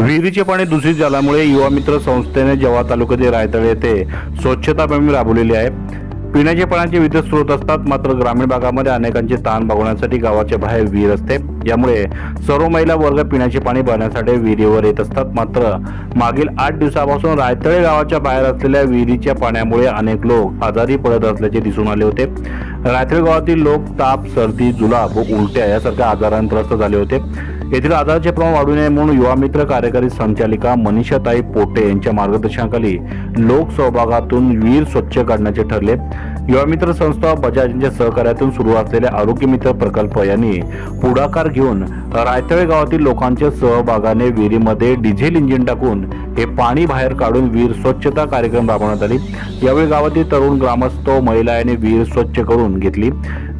विहिरीचे पाणी दूषित झाल्यामुळे युवा मित्र संस्थेने जव्हा तालुक्यातील रायतळे येथे स्वच्छता मोहीम राबवलेली आहे. पिण्याच्या पाण्याचे विद्युत स्रोत असतात मात्र ग्रामीण भागामध्ये अनेकांचे ताण भागवण्यासाठी गावाच्या बाहेर विहीर असते. यामुळे सर्व महिला वर्ग पिण्याचे पाणी भरण्यासाठी विहिरीवर येत असतात. मात्र मागील आठ दिवसापासून रायतळे गावाच्या बाहेर असलेल्या विहिरीच्या पाण्यामुळे अनेक लोक आजारी पडत असल्याचे दिसून आले होते. रायतळे गावातील लोक ताप सर्दी जुलाब व उलट्या यासारख्या आजारांत त्रस्त झाले होते. येथील आजाराचे प्रमाण वाढू नये म्हणून युवा मित्र कार्यकारी संचालिका मनीषाताई पोटे यांच्या मार्गदर्शनाखाली लोकसहभागातून वीर विहीर स्वच्छ काढण्याचे ठरले. युवा मित्र संस्था बजाज यांच्या सहकार्यातून सुरू असलेल्या आरोग्य मित्र प्रकल्प यांनी पुढाकार घेऊन रायतळे गावातील लोकांच्या सहभागाने विहिरीमध्ये डिझेल इंजिन टाकून हे पाणी बाहेर काढून विहीर स्वच्छता कार्यक्रम राबवण्यात आली. यावेळी गावातील तरुण ग्रामस्थ महिला यांनी विहीर स्वच्छ करून घेतली.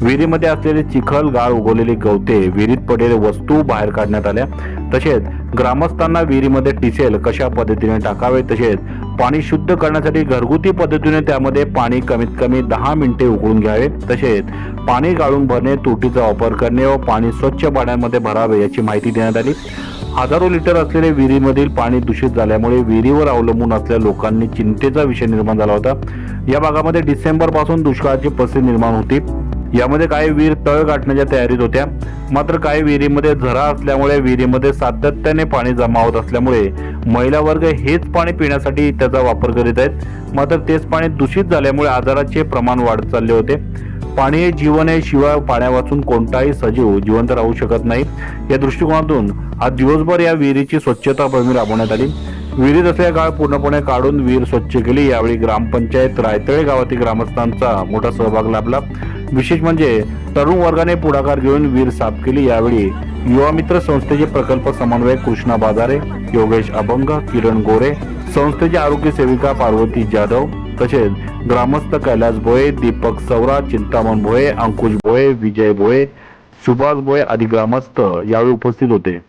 विहिरीमध्ये असलेले चिखल गाळ उगवलेली गवते विहिरीत पडलेले वस्तू बाहेर काढण्यात आल्या. तसेच ग्रामस्थांना विहिरीमध्ये टिसेल कशा पद्धतीने टाकावे तसेच पाणी शुद्ध करण्यासाठी घरगुती पद्धतीने त्यामध्ये पाणी कमीत कमी दहा मिनिटे उकळून घ्यावे तसेच पाणी गाळून भरणे तुटीचा वापर करणे व पाणी स्वच्छ पाण्यामध्ये भरावे याची माहिती देण्यात आली. हजारो लिटर असलेले विहिरीमधील पाणी दूषित झाल्यामुळे विहिरीवर अवलंबून असलेल्या लोकांनी चिंतेचा विषय निर्माण झाला होता. या भागामध्ये डिसेंबरपासून दुष्काळाची परिस्थिती निर्माण होती. यामध्ये काही विहीर तळ गाठण्याच्या तयारीत होत्या. मात्र काही विहिरीमध्ये झरा असल्यामुळे विहिरीमध्ये सातत्याने पाणी जमा होत असल्यामुळे महिला वर्ग हेच पाणी पिण्यासाठी त्याचा वापर करीत आहेत. मात्र तेच पाणी दूषित झाल्यामुळे आजाराचे प्रमाण वाढत चालले होते. पाणी हे जीवन आहे शिवाय पाण्या वाचून कोणताही सजीव जिवंत राहू शकत नाही. या दृष्टिकोनातून आज दिवसभर या विहिरीची स्वच्छता मोहीम राबवण्यात आली. विहिरीत असलेल्या गाळ पूर्णपणे काढून विहीर स्वच्छ केली. यावेळी ग्रामपंचायत रायतळे गावातील ग्रामस्थांचा मोठा सहभाग लाभला. विशेष म्हणजे तरुण वर्गाने पुढाकार घेऊन वीर साफ केली यावेळी युवा मित्र संस्थेचे प्रकल्प समन्वयक कृष्णा बाजारे योगेश अभंग किरण गोरे संस्थेचे आरोग्य सेविका पार्वती जाधव तसेच ग्रामस्थ कैलास भोये दीपक सवरा चिंतामण भोये अंकुश भोये विजय भोये सुभाष भोये आदी ग्रामस्थ यावेळी उपस्थित होते.